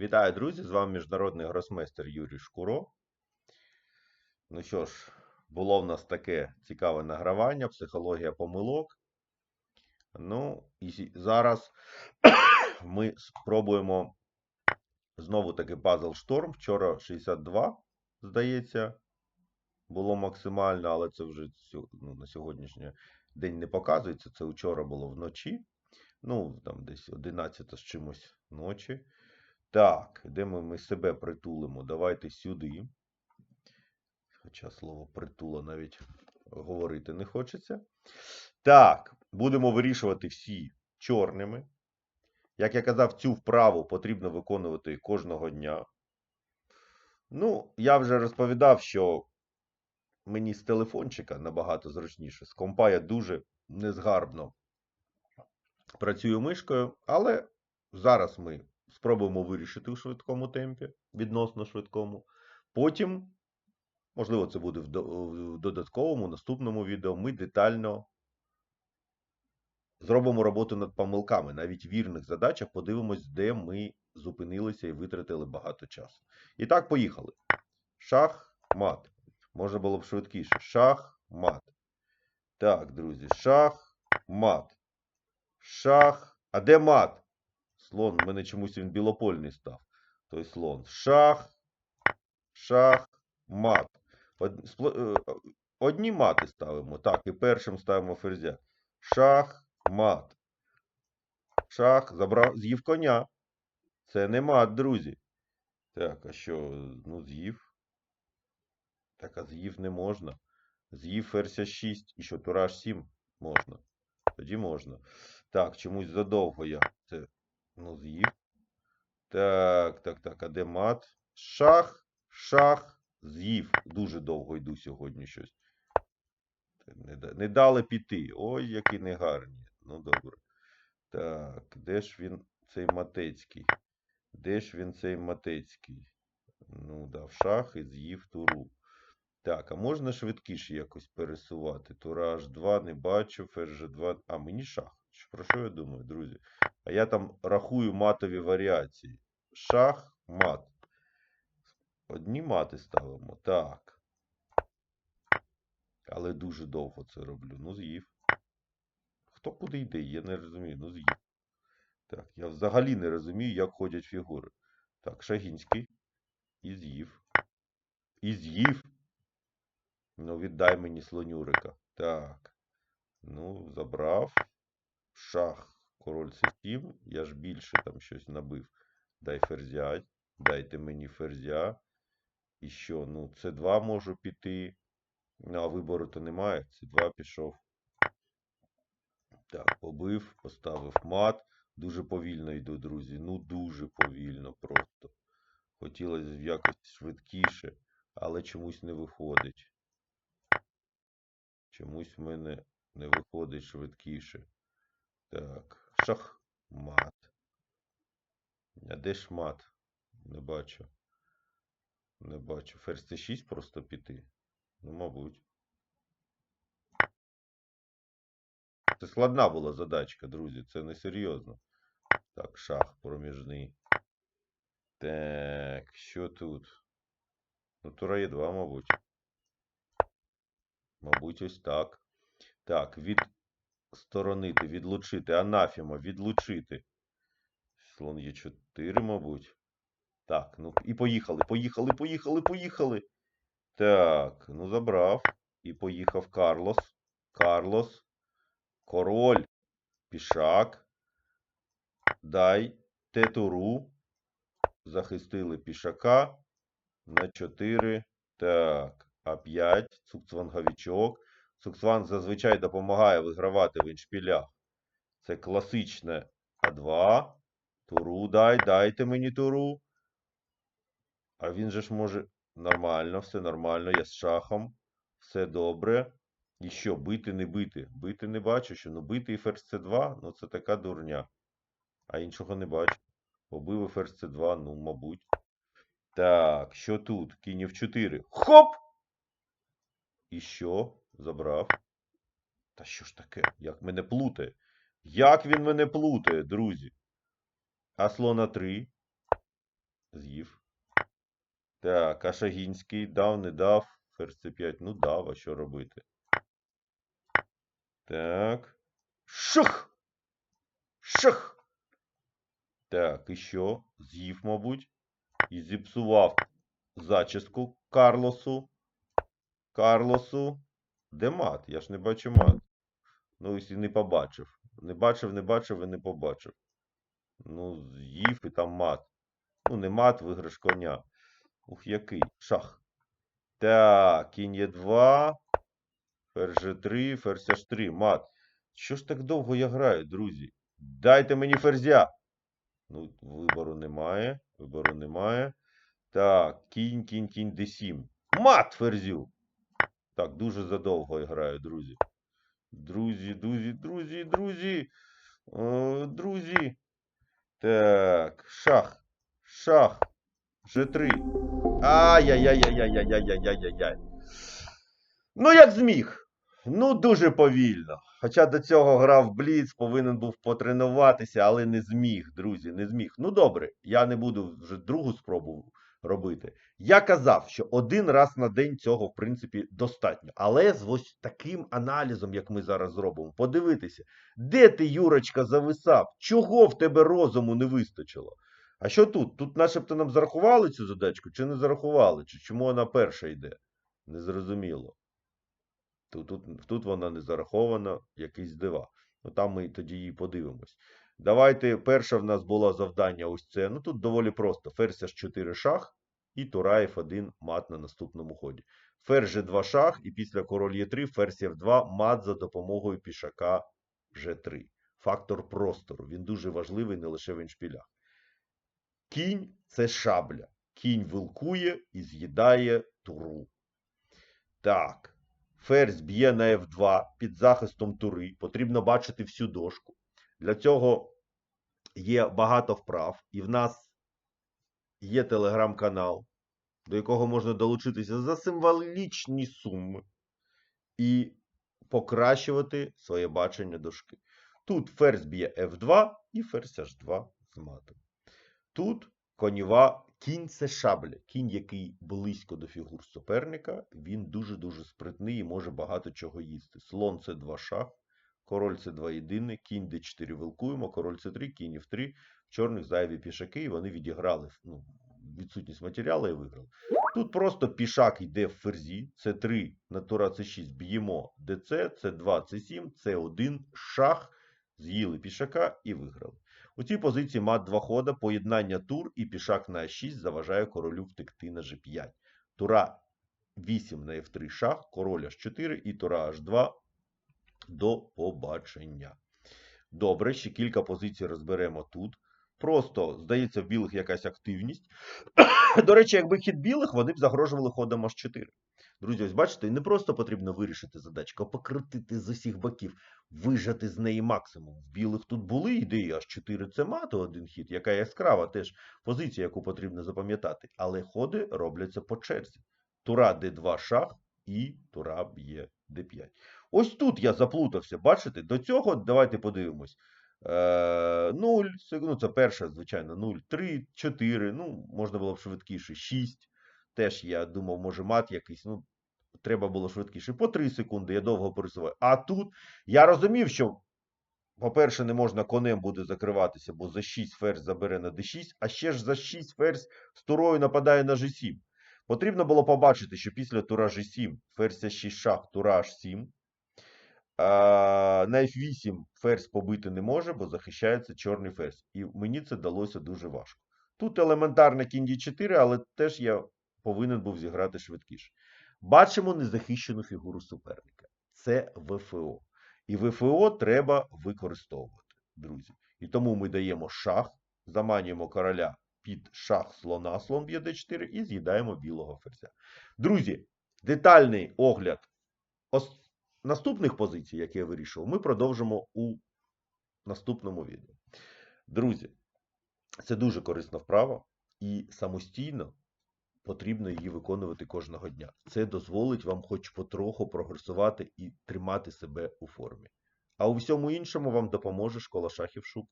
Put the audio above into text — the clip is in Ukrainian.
Вітаю, друзі! З вами міжнародний гросмейстер Юрій Шкуро. Ну що ж, було в нас таке цікаве награвання, психологія помилок. Ну, і зараз ми спробуємо знову таки пазл шторм. Вчора 62, здається, було максимально, але це вже ну, на сьогоднішній день не показується. Це вчора було вночі. Ну, там десь 11 з чимось ночі. Так, де ми, ми себе притулимо? Давайте сюди. Хоча слово притула навіть говорити не хочеться. Так, будемо вирішувати всі чорними. Як я казав, цю вправу потрібно виконувати кожного дня. Ну, я вже розповідав, що мені з телефончика набагато зручніше. З компа я дуже незгарбно працюю мишкою, але зараз ми спробуємо вирішити у швидкому темпі, відносно швидкому. Потім, можливо, це буде в додатковому наступному відео, ми детально зробимо роботу над помилками. Навіть в вірних задачах подивимось, де ми зупинилися і витратили багато часу. І так, поїхали. Шах, мат. Можна було б швидкіше. Шах, мат. Так, друзі, шах, мат. Шах. А де мат? Слон, в мене чомусь він білопольний став. Той слон. Шах, шах, мат. Е, Одні мати ставимо. Так, і першим ставимо ферзя. Шах, мат. Шах, забрав, з'їв коня. Це не мат, друзі. Так, а що? Ну, з'їв. Так, а з'їв не можна. З'їв ферзя 6. І що, тура 7 можна. Тоді можна. Так, чомусь задовго я. Ну, з'їв. Так, так, так. А де мат? Шах, шах, з'їв. Дуже довго йду сьогодні щось. Не, не дали піти. Ой, які негарні. Ну, добре. Так, де ж він, цей Матецький? Де ж він цей Матецький? Ну, дав шах і з'їв туру. Так, а можна швидкіше якось пересувати? Тура H2 не бачу, ферзь G2. А, мені шах. Про що я думаю, друзі? А я там рахую матові варіації. Шах, мат. Одні мати ставимо. Так. Але дуже довго це роблю. Ну, з'їв. Хто куди йде? Я не розумію. Ну, з'їв. Так, я взагалі не розумію, як ходять фігури. Так, Шагінський. І з'їв. І з'їв. Ну, віддай мені слонюрика. Так. Ну, забрав. Шах. Король С7. Я ж більше там щось набив. Дай ферзя. Дайте мені ферзя. І що? Ну, С2 можу піти. Ну, а вибору то немає. С2 пішов. Так, побив, поставив мат. Дуже повільно йду, друзі. Ну, дуже повільно просто. Хотілося б якось швидкіше, але чомусь не виходить. Чомусь в мене не виходить швидкіше. Так, шах, мат. А де ж мат? Не бачу. Не бачу. Ферзь С6 просто піти. Ну, мабуть. Це складна була задачка, друзі. Це не серйозно. Так, шах проміжний. Так, що тут? Ну, тура є 2, мабуть. Мабуть, ось так. Так, відсторонити, відлучити. Анафіма, відлучити. Слон є 4, мабуть. Так, ну і поїхали, поїхали, поїхали, поїхали. Так, ну забрав. І поїхав Карлос. Карлос. Король. Пішак. Дай тетуру. Захистили пішака. На 4. Так. А5. Цукцванговичок. Цукцванг зазвичай допомагає вигравати в іншпілях. Це класичне А2. Туру дай, дайте мені туру. А він же ж може. Нормально, все нормально. Я з шахом. Все добре. І що, бити, не бити? Бити не бачу, що ну бити і ферзь С2, ну це така дурня. А іншого не бачу. Побив і ферзь С2, ну, мабуть. Так, що тут? Кінь в 4. Хоп! І що? Забрав. Та що ж таке? Як мене плутає? Як він мене плутає, друзі? А слона 3. З'їв. Так, а Шагінський дав, не дав. Ферзь c5. Ну дав, а що робити? Так. Шах! Шах! Так, і що? З'їв, мабуть. І зіпсував зачіску Карлосу. Карлосу. Де мат? Я ж не бачу мат. Ну, якщо не побачив. Не бачив, не бачив і не побачив. Ну, з'їв і там мат. Ну, не мат, виграш коня. Ух, який. Шах. Так, кінь є 2. Ферзь G3, ферзь H3. Мат. Що ж так довго я граю, друзі? Дайте мені ферзя. Ну, вибору немає. Вибору немає. Так, кінь, кінь, кінь, d7. Мат ферзю. Так, дуже задовго я граю, друзі. Друзі, друзі, друзі, друзі. О, друзі. Так, шах. Шах. G3. Ай-яй-яй-яй-яй-яй-яй-яй-яй-яй. Ну, як зміг. Ну, дуже повільно. Хоча до цього грав Бліц, повинен був потренуватися, але не зміг, друзі, не зміг. Ну, добре, я не буду вже другу спробу робити. Я казав, що один раз на день цього, в принципі, достатньо. Але з ось таким аналізом, як ми зараз зробимо, подивитися, де ти, Юрочка, зависав? Чого в тебе розуму не вистачило? А що тут? Тут начебто нам зарахували цю задачку, чи не зарахували? Чи чому вона перша йде? Незрозуміло. Тут, тут, тут вона не зарахована, якісь дива. Ну там ми тоді її подивимось. Давайте, перше в нас було завдання ось це. Ну тут доволі просто. Ферзь H4 шах і тура F1 мат на наступному ході. Ферзь G2 шах і після король Е3 ферзь F2 мат за допомогою пішака G3. Фактор простору. Він дуже важливий не лише в іншпілях. Кінь це шабля. Кінь вилкує і з'їдає туру. Так. Ферзь б'є на F2 під захистом тури. Потрібно бачити всю дошку. Для цього є багато вправ. І в нас є телеграм-канал, до якого можна долучитися за символічні суми і покращувати своє бачення дошки. Тут ферзь б'є F2 і ферзь H2 з матом. Тут конєва кінь це шабля. Кінь, який близько до фігур суперника, він дуже-дуже спритний і може багато чого їсти. Слон це 2 шах, король це 2 єдине, кінь d4 вилкуємо, король це 3, кінь f3, в чорних зайві пішаки, і вони відіграли ну, відсутність матеріалу і виграли. Тут просто пішак йде в ферзі, це 3 на тура це 6 б'ємо ДЦ, це 2 це 7, це 1 шах, з'їли пішака і виграли. У цій позиції мат 2 хода, поєднання тур і пішак на А6 заважає королю втекти на G5. Тура 8 на F3 шах, король H4 і тура H2 до побачення. Добре, ще кілька позицій розберемо тут. Просто, здається, в білих якась активність. До речі, якби хід білих, вони б загрожували ходом H4. Друзі, ось бачите, не просто потрібно вирішити задачку, а покрутити з усіх боків, вижати з неї максимум. В білих тут були ідеї, аж 4 це мати один хід, яка яскрава теж позиція, яку потрібно запам'ятати. Але ходи робляться по черзі. Тура d2 шах і тура б'є d5. Ось тут я заплутався, бачите? До цього давайте подивимось. 0, ну це перша, звичайно, 0, 3, 4, ну, можна було б швидкіше, 6. Теж я думав, може мат якийсь, ну, треба було швидкіше. По 3 секунди я довго пересуваю. А тут я розумів, що, по-перше, не можна конем буде закриватися, бо за 6 ферзь забере на d6, а ще ж за 6 ферзь з турою нападає на g7. Потрібно було побачити, що після тура g7 ферзь 6 шах, тура h7. На F8 ферзь побити не може, бо захищається чорний ферзь. І мені це далося дуже важко. Тут елементарна кінь d4, але теж я повинен був зіграти швидкіше. Бачимо незахищену фігуру суперника. Це ВФО. І ВФО треба використовувати, друзі. І тому ми даємо шах, заманюємо короля під шах слона, слон б'є d4 і з'їдаємо білого ферзя. Друзі, детальний огляд наступних позицій, які я вирішував, ми продовжимо у наступному відео. Друзі, це дуже корисна вправа і самостійно потрібно її виконувати кожного дня. Це дозволить вам хоч потроху прогресувати і тримати себе у формі. А у всьому іншому вам допоможе школа шахів шуб.